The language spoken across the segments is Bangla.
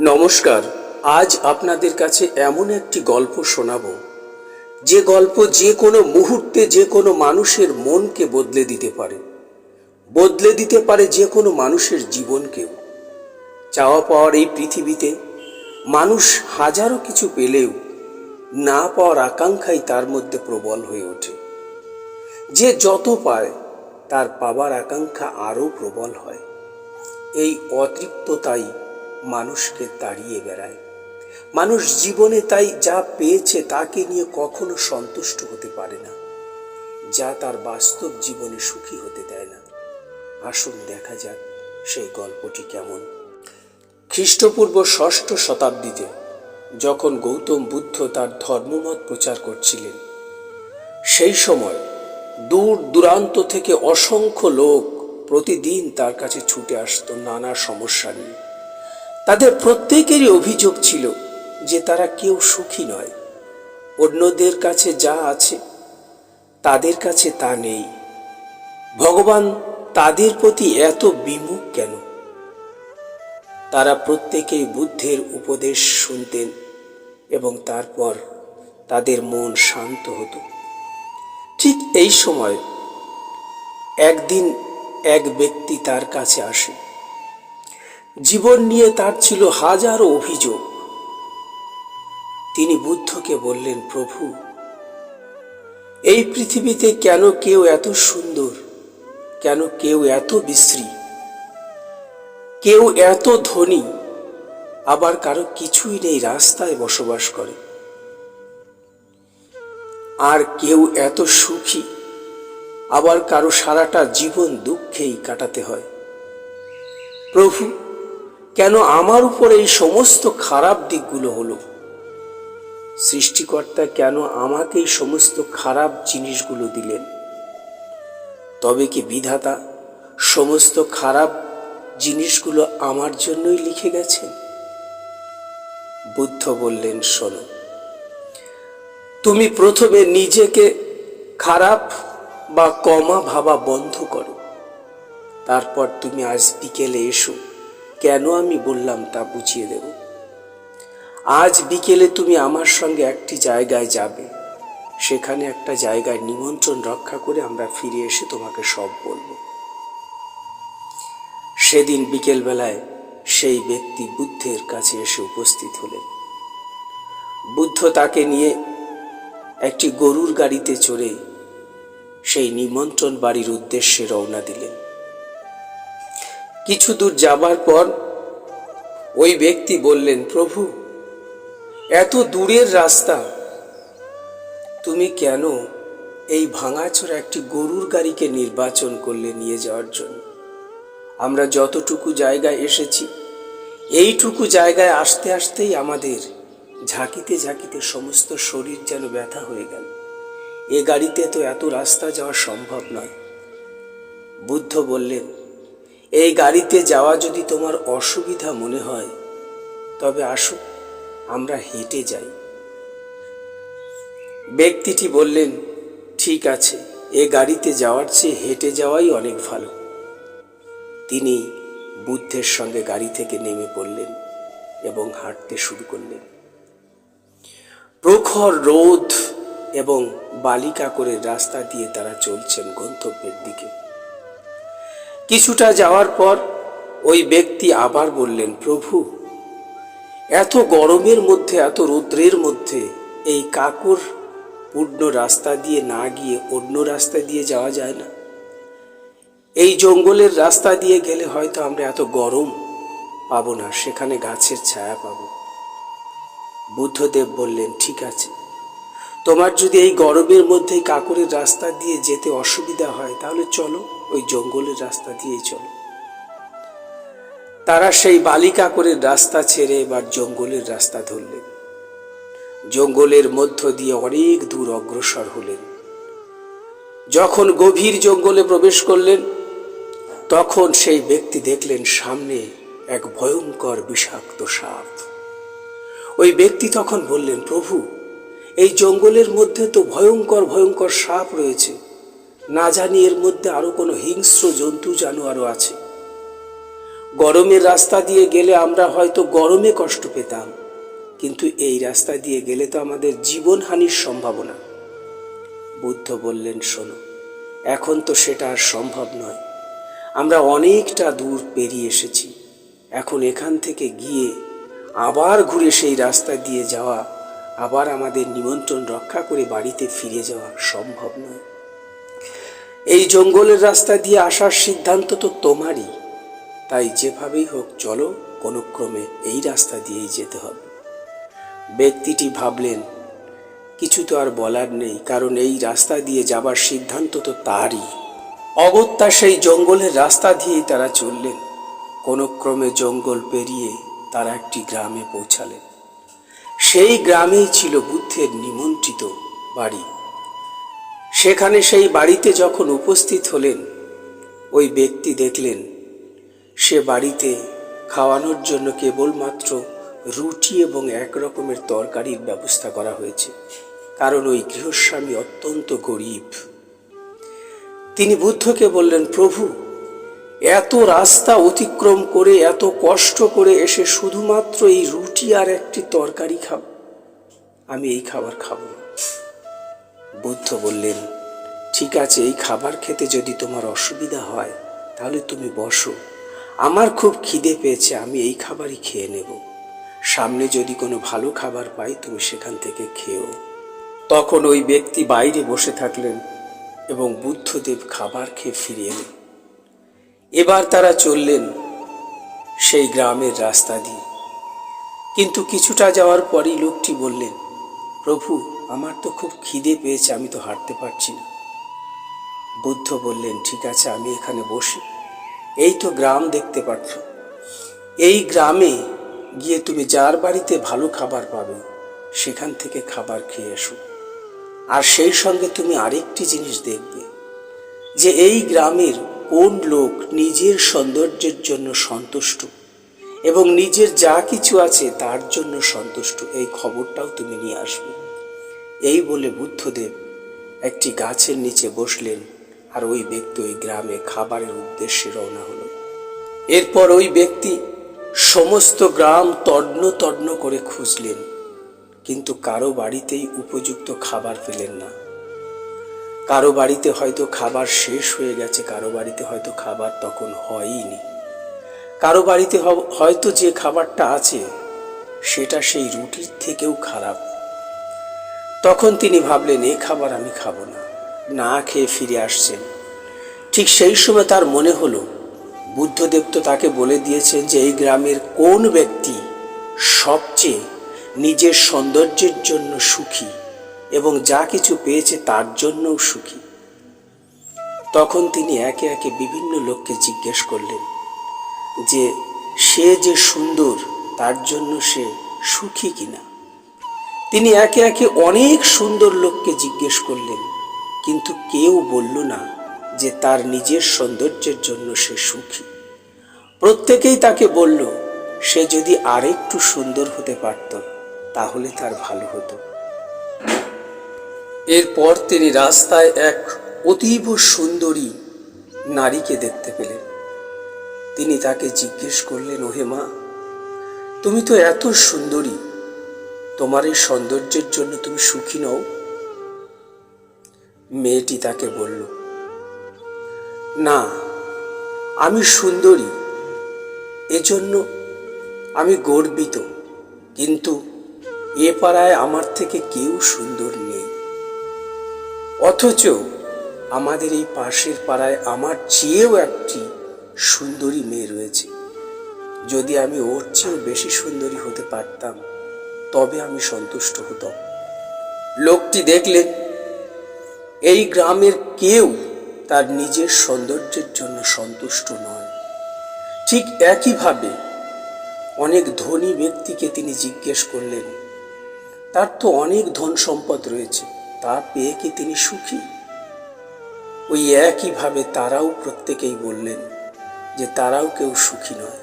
নমস্কার, আজ আপনাদের কাছে এমন একটি গল্প শোনাব। যে গল্প যে কোনো মুহূর্তে যে কোনো মানুষের মনকে বদলে দিতে পারে। বদলে দিতে পারে যে কোনো মানুষের জীবনকেও। চাওয়া পাওয়ার এই পৃথিবীতে মানুষ হাজারো কিছু পেলেও না পাওয়ার আকাঙ্ক্ষাই তার মধ্যে প্রবল হয়ে ওঠে। যে যত পায়, তার পাবার আকাঙ্ক্ষা আরও প্রবল হয়। এই অতৃপ্ততাই মানুষকে তাড়িয়ে বেড়ায়। মানুষ জীবনে তাই যা পেয়েছে তাকে নিয়ে কখনো সন্তুষ্ট হতে পারে না। যা তার বাস্তব জীবনে সুখী হতে দেয় না। আসুন দেখা যাক সেই গল্পটি কেমন। খ্রিস্টপূর্ব ষষ্ঠ শতাব্দীতে যখন গৌতম বুদ্ধ তার ধর্মমত প্রচার করছিলেন, সেই সময় দূর দূরান্ত থেকে অসংখ্য লোক প্রতিদিন তার কাছে ছুটে আসতো নানা সমস্যা নিয়ে। তাদের প্রত্যেকেরই অভিযোগ ছিল যে তারা কেউ সুখী নয়। অন্যদের কাছে যা আছে, তাদের কাছে তা নেই। ভগবান তাদের প্রতি এত বিমুখ কেন? তারা প্রত্যেকেই বুদ্ধের উপদেশ শুনতেন এবং তারপর তাদের মন শান্ত হতো। ঠিক এই সময় একদিন এক ব্যক্তি তার কাছে আসে। জীবন নিয়ে তার ছিল হাজারো অভিযোগ। তিনি বুদ্ধকে বললেন, প্রভু, এই পৃথিবীতে কেন কেউ এত সুন্দর? কেন কেউ এত বিশ্রী? কেউ এত ধনী? আবার কারও কিছুই নেই রাস্তায় বসবাস করে। আর কেউ এত সুখী? আবার কারও সারাটা জীবন দুঃখেই কাটাতে হয়। প্রভু কেন আমার উপর এই সমস্ত খারাপ দিকগুলো হলো? সৃষ্টিকর্তা কেন আমাকে এই সমস্ত খারাপ জিনিসগুলো দিলেন? তবে কি বিধাতা সমস্ত খারাপ জিনিসগুলো আমার জন্যই লিখে গেছেন? বুদ্ধ বললেন, শোনো, তুমি প্রথমে নিজেকে খারাপ বা কমা ভাবা বন্ধ করো। তারপর তুমি আজ বিকেলে এসো। কেন আমি বললাম তা বুঝিয়ে দেব। আজ বিকেলে তুমি আমার সঙ্গে একটি জায়গায় যাবে। সেখানে একটা জায়গায় নিমন্ত্রণ রক্ষা করে আমরা ফিরে এসে তোমাকে সব বলব। সেদিন বিকেলবেলায় সেই ব্যক্তি বুদ্ধের কাছে এসে উপস্থিত হলেন। বুদ্ধ তাকে নিয়ে একটি গরুর গাড়িতে চড়ে সেই নিমন্ত্রণ বাড়ির উদ্দেশ্যে রওনা দিলেন। কিছু দূর যাবার পর ওই ব্যক্তি বললেন, প্রভু, এত দূরের রাস্তা, তুমি কেন এই ভাঙাচোরা একটি গরুর গাড়িকে নির্বাচন করলে নিয়ে যাওয়ার জন্য? আমরা যতটুকু জায়গায় এসেছি, এইটুকু জায়গায় আসতে আসতেই আমাদের ঝাঁকিতে ঝাঁকিতে সমস্ত শরীর যেন ব্যথা হয়ে গেল। এ গাড়িতে তো এত রাস্তা যাওয়া সম্ভব নয়। বুদ্ধ বললেন এই গাড়িতে যাওয়া যদি তোমার অসুবিধা মনে হয়, তবে আসো, আমরা হেঁটে যাই। ব্যক্তিটি বললেন, ঠিক আছে, এ গাড়িতে যাওয়ার চেয়ে হেঁটে যাওয়াই অনেক ভালো। তিনি বুদ্ধের সঙ্গে গাড়ি থেকে নেমে পড়লেন এবং হাঁটতে শুরু করলেন। প্রখর রোদ এবং বালিকা করে রাস্তা দিয়ে তারা চলছেন গন্তব্যের দিকে। কিছুটা যাওয়ার পর ওই ব্যক্তি আবার বললেন, প্রভু, এত গরমের মধ্যে, এত রৌদ্রের মধ্যে এই কাকুর পূর্ণ রাস্তা দিয়ে না গিয়ে অন্য রাস্তা দিয়ে যাওয়া যায় না। এই জঙ্গলের রাস্তা দিয়ে গেলে হয়তো আমরা এত গরম পাবো না, সেখানে গাছের ছায়া পাবো। বুদ্ধদেব বললেন, ঠিক আছে। তোমার যদি এই গরমের মধ্যে কাকুরের রাস্তা দিয়ে যেতে অসুবিধা হয়, তাহলে চলো। ওই জঙ্গলের রাস্তা দিয়েই চলো। তারা সেই বালিকা করে রাস্তা ছেড়ে এবার জঙ্গলের রাস্তা ধরলেন। জঙ্গলের মধ্য দিয়ে অনেক দূর অগ্রসর হলেন। যখন গভীর জঙ্গলে প্রবেশ করলেন, তখন সেই ব্যক্তি দেখলেন সামনে এক ভয়ঙ্কর বিষাক্ত সাপ। ওই ব্যক্তি তখন বললেন, প্রভু, এই জঙ্গলের মধ্যে তো ভয়ঙ্কর ভয়ঙ্কর সাপ রয়েছে। না জানি এর মধ্যে আরও কোনো হিংস্র জন্তু জানোয়ারও আছে। গরমের রাস্তা দিয়ে গেলে আমরা হয়তো গরমে কষ্ট পেতাম, কিন্তু এই রাস্তা দিয়ে গেলে তো আমাদের জীবনহানির সম্ভাবনা। বুদ্ধ বললেন, শোনো, এখন তো সেটা আর সম্ভব নয়। আমরা অনেকটা দূর পেরিয়ে এসেছি। এখন এখান থেকে গিয়ে আবার ঘুরে সেই রাস্তা দিয়ে যাওয়া, আবার আমাদের নিমন্ত্রণ রক্ষা করে বাড়িতে ফিরে যাওয়া সম্ভব নয়। এই জঙ্গলের রাস্তা দিয়ে আসার সিদ্ধান্ত তো তোমারই। তাই যেভাবেই হোক, চলো কোনো ক্রমে এই রাস্তা দিয়েই যেতে হবে। ব্যক্তিটি ভাবলেন, কিছু তো আর বলার নেই, কারণ এই রাস্তা দিয়ে যাবার সিদ্ধান্ত তো তারই। অগত্যা সেই জঙ্গলের রাস্তা দিয়েই তারা চললেন। কোনো ক্রমে জঙ্গল পেরিয়ে তারা একটি গ্রামে পৌঁছালেন। সেই গ্রামেই ছিল বুদ্ধের নিমন্ত্রিত বাড়ি। সেখানে সেই বাড়িতে যখন উপস্থিত হলেন, ওই ব্যক্তি দেখলেন, সে বাড়িতে খাওয়ানোর জন্য কেবলমাত্র রুটি এবং এক রকমের তরকারির ব্যবস্থা করা হয়েছে, কারণ ওই গৃহস্বামী অত্যন্ত গরিব। তিনি বুদ্ধকে বললেন, প্রভু, এত রাস্তা অতিক্রম করে, এত কষ্ট করে এসে শুধুমাত্র এই রুটি আর একটি তরকারি খাব আমি এই খাবার খাব না। বুদ্ধ বললেন, ঠিক আছে, এই খাবার খেতে যদি তোমার অসুবিধা হয়, তাহলে তুমি বসো। আমার খুব খিদে পেয়েছে, আমি এই খাবারই খেয়ে নেব। সামনে যদি কোনো ভালো খাবার পাই, তুমি সেখান থেকে খেও। তখন ওই ব্যক্তি বাইরে বসে থাকলেন এবং বুদ্ধদেব খাবার খেয়ে ফিরে এলেন। এবার তারা চললেন সেই গ্রামের রাস্তা দিয়ে। কিন্তু কিছুটা যাওয়ার পরই লোকটি বললেন প্রভু, আমার তো খুব খিদে পেয়েছে, আমি তো হাঁটতে পারছি না। বুদ্ধ বললেন, ঠিক আছে, আমি এখানে বসি। এই তো গ্রাম দেখতে পাচ্ছ। এই গ্রামে গিয়ে তুমি যার বাড়িতে ভালো খাবার পাবে, সেখান থেকে খাবার খেয়ে এসো। আর সেই সঙ্গে তুমি আরেকটি জিনিস দেখবে, যে এই গ্রামের কোন লোক নিজের সৌন্দর্যের জন্য সন্তুষ্ট। এবং নিজের যা কিছু আছে তার জন্য সন্তুষ্ট। এই খবরটাও তুমি নিয়ে আসবে। এই বলে বুদ্ধদেব একটি গাছের নিচে বসলেন আর ওই ব্যক্তি ওই গ্রামে খাবারের উদ্দেশ্যে রওনা হলো। এরপর ওই ব্যক্তি সমস্ত গ্রাম তন্ন তন্ন করে খুঁজলেন, কিন্তু কারও বাড়িতেই উপযুক্ত খাবার পেলেন না। কারও বাড়িতে হয়তো খাবার শেষ হয়ে গেছে, কারও বাড়িতে হয়তো খাবার তখন হয়ইনি। কারও বাড়িতে হয়তো যে খাবারটা আছে, সেটা সেই রুটির থেকেও খারাপ। তখন তিনি ভাবলেন, এ খাবার আমি খাব না। না খেয়ে ফিরে আসছেন। ঠিক সেই সময় তার মনে হলো, বুদ্ধদেব তো তাকে বলে দিয়েছেন যে এই গ্রামের কোন ব্যক্তি সবচেয়ে নিজের সৌন্দর্যের জন্য সুখী এবং যা কিছু পেয়েছে তার জন্যও সুখী। তখন তিনি একে একে বিভিন্ন লোককে জিজ্ঞেস করলেন যে সে যে সুন্দর, তার জন্য সে সুখী কিনা? তিনি একে একে অনেক সুন্দর লোককে জিজ্ঞেস করলেন, কিন্তু কেউ বলল না যে তার নিজের সৌন্দর্যের জন্য সে সুখী। প্রত্যেকেই তাকে বলল, সে যদি আরেকটু সুন্দর হতে পারত, তাহলে তার ভালো হতো। এরপর তিনি রাস্তায় এক অতীব সুন্দরী নারীকে দেখতে পেলেন। তিনি তাকে জিজ্ঞেস করলেন, ওহে মা, তুমি তো এত সুন্দরী, তোমার এই সৌন্দর্যের জন্য তুমি সুখী নও? মেয়েটি তাকে বলল, না, আমি সুন্দরী, এজন্য আমি গর্বিত, কিন্তু এ পাড়ায় আমার থেকে কেউ সুন্দর নেই। অথচ আমাদের এই পাশের পাড়ায় আমার চেয়েও একটি সুন্দরী মেয়ে রয়েছে। যদি আমি ওর চেয়েও বেশি সুন্দরী হতে পারতাম, তবে আমি সন্তুষ্ট হতাম। লোকটি দেখলেন এই গ্রামের কেউ তার নিজের সৌন্দর্যের জন্য সন্তুষ্ট নয়। ঠিক একইভাবে অনেক ধনী ব্যক্তিকে তিনি জিজ্ঞেস করলেন, তার তো অনেক ধন সম্পদ রয়েছে, তা পেয়ে কি তিনি সুখী? ওই একইভাবে তারাও প্রত্যেকেই বললেন যে তারাও কেউ সুখী নয়।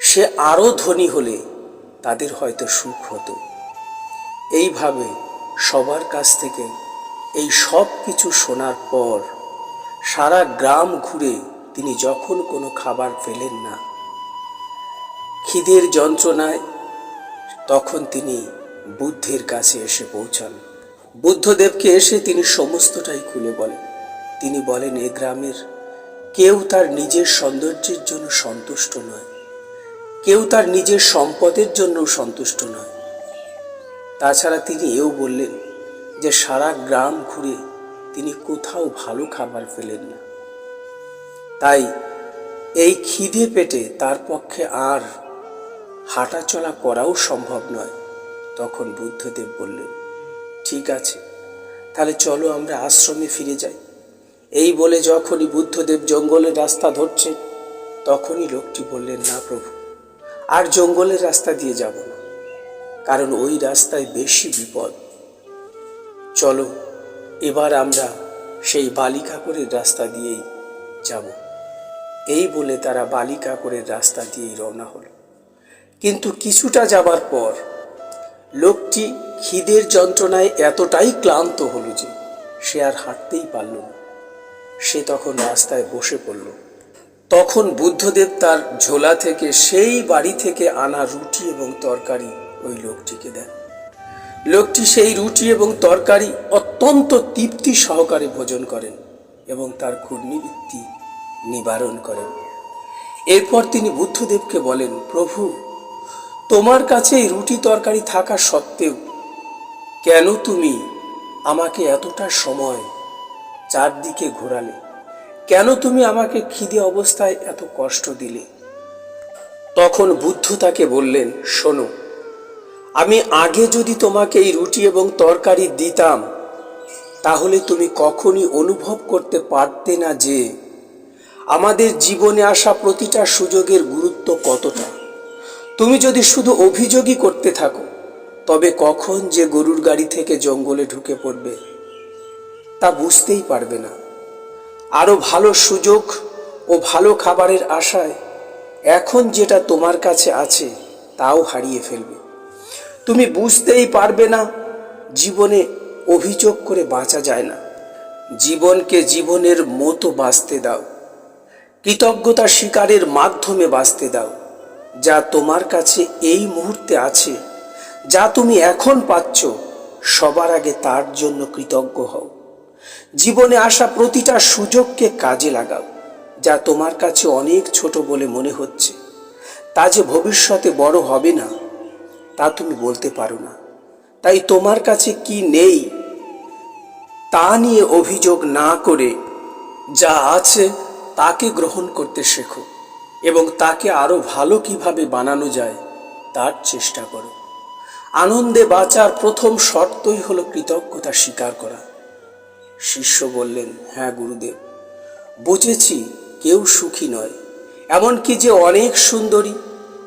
সে আরও ধনী হলে তাদের হয়তো সুখ হতো। এইভাবে সবার কাছ থেকে এই সব কিছু শোনার পর সারা গ্রাম ঘুরে তিনি যখন কোনো খাবার পেলেন না, খিদের যন্ত্রণায় তখন তিনি বুদ্ধের কাছে এসে পৌঁছান। বুদ্ধদেবকে এসে তিনি সমস্তটাই খুলে বলেন। তিনি বলেন, এ গ্রামের কেউ তার নিজের সৌন্দর্যের জন্য সন্তুষ্ট নয়। কেউ তার নিজের সম্পদের জন্য সন্তুষ্ট নয়। তাছাড়া তিনি এও বললেন যে সারা গ্রাম ঘুরে তিনি কোথাও ভালো খাবার পেলেন না। তাই এই খিদে পেটে তার পক্ষে আর হাঁটাচলা করাও সম্ভব নয়, তখন বুদ্ধদেব বললেন, ঠিক আছে, তাহলে চলো আমরা আশ্রমে ফিরে যাই। এই বলে যখনই বুদ্ধদেব জঙ্গলের রাস্তা ধরছেন তখনই লোকটি বললেন, না প্রভু, আর জঙ্গলের রাস্তা দিয়ে যাব না, কারণ ওই রাস্তায় বেশি বিপদ। চলো, এবার আমরা সেই বালিকাকরের রাস্তা দিয়েই যাব। এই বলে তারা বালিকাকরের রাস্তা দিয়েই রওনা হলো। কিন্তু কিছুটা যাবার পর লোকটি খিদের যন্ত্রণায় এতটাই ক্লান্ত হলো যে সে আর হাঁটতেই পারল না। সে তখন রাস্তায় বসে পড়ল। তখন বুদ্ধদেব তার ঝোলা থেকে সেই বাড়ি থেকে আনা রুটি এবং তরকারি ওই লোকটিকে দেন। লোকটি সেই রুটি এবং তরকারি অত্যন্ত তৃপ্তি সহকারে ভোজন করেন এবং তার ঘূর্ণিবৃত্তি নিবারণ করেন। এরপর তিনি বুদ্ধদেবকে বলেন, প্রভু, তোমার কাছে এই রুটি তরকারি থাকা সত্ত্বেও কেন তুমি আমাকে এতটা সময় চারদিকে ঘোরালে। কেন তুমি আমাকে খিদে অবস্থায় এত কষ্ট দিলে? তখন বুদ্ধ তাকে বললেন, শোনো, আমি আগে যদি তোমাকে এই রুটি এবং তরকারি দিতাম, তাহলে তুমি কখনই অনুভব করতে পারতে না যে আমাদের জীবনে আসা প্রতিটা সুযোগের গুরুত্ব কতটা। তুমি যদি শুধু অভিযোগই করতে থাকো, তবে কখন যে গরুর গাড়ি থেকে জঙ্গলে ঢুকে পড়বে? তা বুঝতেই পারবে না। আরও ভালো সুযোগ ও ভালো খাবারের আশায় এখন যেটা তোমার কাছে আছে, তাও হারিয়ে ফেলবে। তুমি বুঝতেই পারবে না, জীবনে অভিযোগ করে বাঁচা যায় না। জীবনকে জীবনের মতো বাঁচতে দাও। কৃতজ্ঞতা স্বীকারের মাধ্যমে বাঁচতে দাও, যা তোমার কাছে এই মুহূর্তে আছে, যা তুমি এখন পাচ্ছ, সবার আগে তার জন্য কৃতজ্ঞ হও। জীবনে আসা প্রতিটা সুযোগকে কাজে লাগাও, যা তোমার কাছে অনেক ছোট বলে মনে হচ্ছে। তা যে ভবিষ্যতে বড় হবে না, তা তুমি বলতে পারো না। তাই তোমার কাছে কি নেই, তা নিয়ে অভিযোগ না করে যা আছে তাকে গ্রহণ করতে শেখো এবং তাকে আরও ভালো কীভাবে বানানো যায়, তার চেষ্টা করো। আনন্দে বাঁচার প্রথম শর্তই হলো কৃতজ্ঞতা স্বীকার করা। শিষ্য বললেন হ্যাঁ গুরুদেব, বুঝেছি কেউ সুখী নয়। এমনকি যে অনেক সুন্দরী,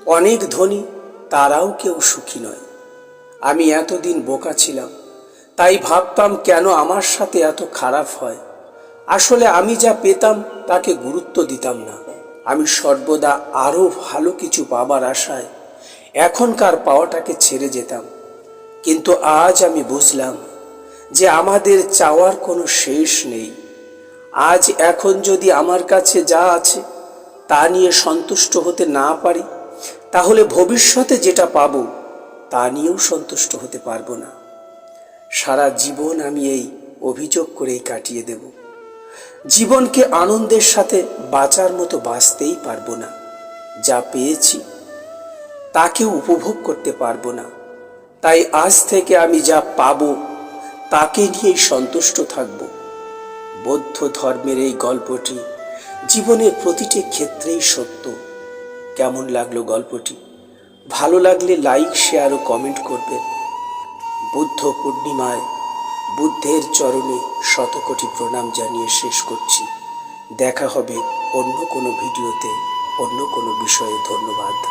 অনেক ধনী, তারাও কেউ সুখী নয়। আমি এতদিন বোকা ছিলাম, তাই ভাবতাম কেন আমার সাথে এত খারাপ হয়। আসলে আমি যা পেতাম তাকে গুরুত্ব দিতাম না। আমি সর্বদা আরও ভালো কিছু পাবার আশায় এখনকার পাওয়াটাকে ছেড়ে যেতাম। কিন্তু আজ আমি বুঝলাম যে আমাদের চাওয়ার কোনো শেষ নেই। আজ এখন যদি আমার কাছে যা আছে, তা নিয়ে সন্তুষ্ট হতে না পারি, তাহলে ভবিষ্যতে যেটা পাব, তা নিয়েও সন্তুষ্ট হতে পারব না। সারা জীবন আমি এই অভিযোগ করেই কাটিয়ে দেব। জীবনকে আনন্দের সাথে বাঁচার মতো বাঁচতেই পারব না। যা পেয়েছি, তাকেও উপভোগ করতে পারব না। তাই আজ থেকে আমি যা পাবো তাকে নিয়েই সন্তুষ্ট থাকব। বৌদ্ধ ধর্মের এই গল্পটি জীবনের প্রতিটি ক্ষেত্রেই সত্য। কেমন লাগল গল্পটি? ভালো লাগলে লাইক, শেয়ার ও কমেন্ট করবেন। বুদ্ধ পূর্ণিমায় বুদ্ধের চরণে শতকোটি প্রণাম জানিয়ে শেষ করছি। দেখা হবে অন্য কোনো ভিডিওতে, অন্য কোনো বিষয়ে ধন্যবাদ।